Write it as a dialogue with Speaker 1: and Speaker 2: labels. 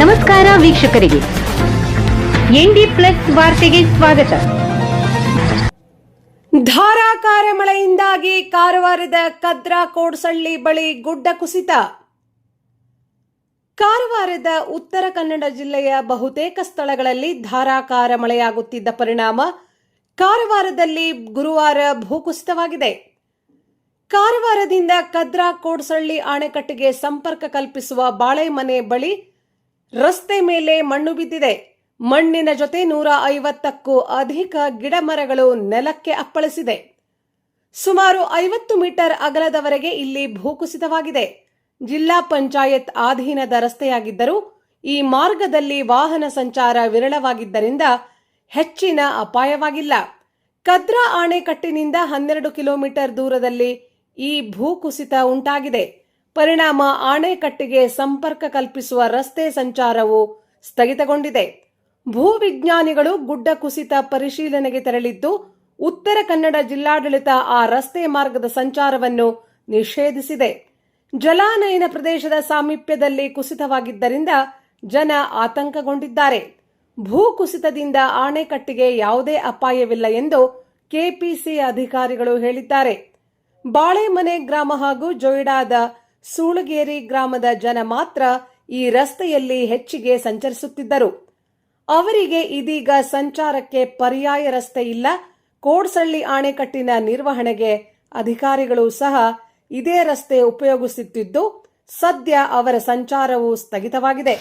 Speaker 1: ನಮಸ್ಕಾರ ವೀಕ್ಷಕರಿಗೆ. ND plus ವಾರ್ತೆಗೆ ಸ್ವಾಗತ.
Speaker 2: ಧಾರಾಕಾರ ಮಳೆಯಿಂದಾಗಿ ಕಾರವಾರದ ಕದ್ರಾ ಕೋಡ್ಸಳ್ಳಿ ಬಳಿ ಗುಡ್ಡ ಕುಸಿತ. ಕಾರವಾರದ ಉತ್ತರ ಕನ್ನಡ ಜಿಲ್ಲೆಯ ಬಹುತೇಕ ಸ್ಥಳಗಳಲ್ಲಿ ಧಾರಾಕಾರ ಮಳೆಯಾಗುತ್ತಿದ್ದ ಪರಿಣಾಮ ಕಾರವಾರದಲ್ಲಿ ಗುರುವಾರ ಭೂಕುಸಿತವಾಗಿದೆ. ಕಾರವಾರದಿಂದ ಕದ್ರಾ ಕೋಡ್ಸಳ್ಳಿ ಅಣೆಕಟ್ಟಿಗೆ ಸಂಪರ್ಕ ಕಲ್ಪಿಸುವ ಬಾಳೆಮನೆ ಬಳಿ ರಸ್ತೆ ಮೇಲೆ ಮಣ್ಣು ಬಿದ್ದಿದೆ. ಮಣ್ಣಿನ ಜೊತೆ ನೂರ ಐವತ್ತಕ್ಕೂ ಅಧಿಕ ಗಿಡಮರಗಳು ನೆಲಕ್ಕೆ ಅಪ್ಪಳಿಸಿದೆ. ಸುಮಾರು ಐವತ್ತು ಮೀಟರ್ ಅಗಲದವರೆಗೆ ಇಲ್ಲಿ ಭೂಕುಸಿತವಾಗಿದೆ. ಜಿಲ್ಲಾ ಪಂಚಾಯತ್ ಅಧೀನದ ರಸ್ತೆಯಾಗಿದ್ದರೂ ಈ ಮಾರ್ಗದಲ್ಲಿ ವಾಹನ ಸಂಚಾರ ವಿರಳವಾಗಿದ್ದರಿಂದ ಹೆಚ್ಚಿನ ಅಪಾಯವಾಗಿಲ್ಲ. ಕದ್ರಾ ಆಣೆಕಟ್ಟಿನಿಂದ ಹನ್ನೆರಡು ಕಿಲೋಮೀಟರ್ ದೂರದಲ್ಲಿ ಈ ಭೂಕುಸಿತ ಉಂಟಾಗಿದೆ. ಪರಿಣಾಮ ಅಣೆಕಟ್ಟಿಗೆ ಸಂಪರ್ಕ ಕಲ್ಪಿಸುವ ರಸ್ತೆ ಸಂಚಾರವು ಸ್ಥಗಿತಗೊಂಡಿದೆ. ಭೂವಿಜ್ಞಾನಿಗಳು ಗುಡ್ಡ ಕುಸಿತ ಪರಿಶೀಲನೆಗೆ ತೆರಳಿದ್ದು, ಉತ್ತರ ಕನ್ನಡ ಜಿಲ್ಲಾಡಳಿತ ಆ ರಸ್ತೆ ಮಾರ್ಗದ ಸಂಚಾರವನ್ನು ನಿಷೇಧಿಸಿದೆ. ಜಲಾನಯನ ಪ್ರದೇಶದ ಸಾಮೀಪ್ಯದಲ್ಲಿ ಕುಸಿತವಾಗಿದ್ದರಿಂದ ಜನ ಆತಂಕಗೊಂಡಿದ್ದಾರೆ. ಭೂಕುಸಿತದಿಂದ ಆಣೆಕಟ್ಟಿಗೆ ಯಾವುದೇ ಅಪಾಯವಿಲ್ಲ ಎಂದು ಕೆಪಿಸಿ ಅಧಿಕಾರಿಗಳು ಹೇಳಿದ್ದಾರೆ. ಬಾಳೆಮನೆ ಗ್ರಾಮ ಹಾಗೂ ಜೊಯ್ಡಾದ ಸೂಳಗೇರಿ ಗ್ರಾಮದ ಜನ ಮಾತ್ರ ಈ ರಸ್ತೆಯಲ್ಲಿ ಹೆಚ್ಚಿಗೆ ಸಂಚರಿಸುತ್ತಿದ್ದರು. ಅವರಿಗೆ ಇದೀಗ ಸಂಚಾರಕ್ಕೆ ಪರ್ಯಾಯ ರಸ್ತೆ ಇಲ್ಲ. ಕೋಡ್ಸಳ್ಳಿ ಅಣೆಕಟ್ಟಿನ ನಿರ್ವಹಣೆಗೆ ಅಧಿಕಾರಿಗಳು ಸಹ ಇದೇ ರಸ್ತೆ ಉಪಯೋಗಿಸುತ್ತಿದ್ದು, ಸದ್ಯ ಅವರ ಸಂಚಾರವು ಸ್ಥಗಿತವಾಗಿದೆ.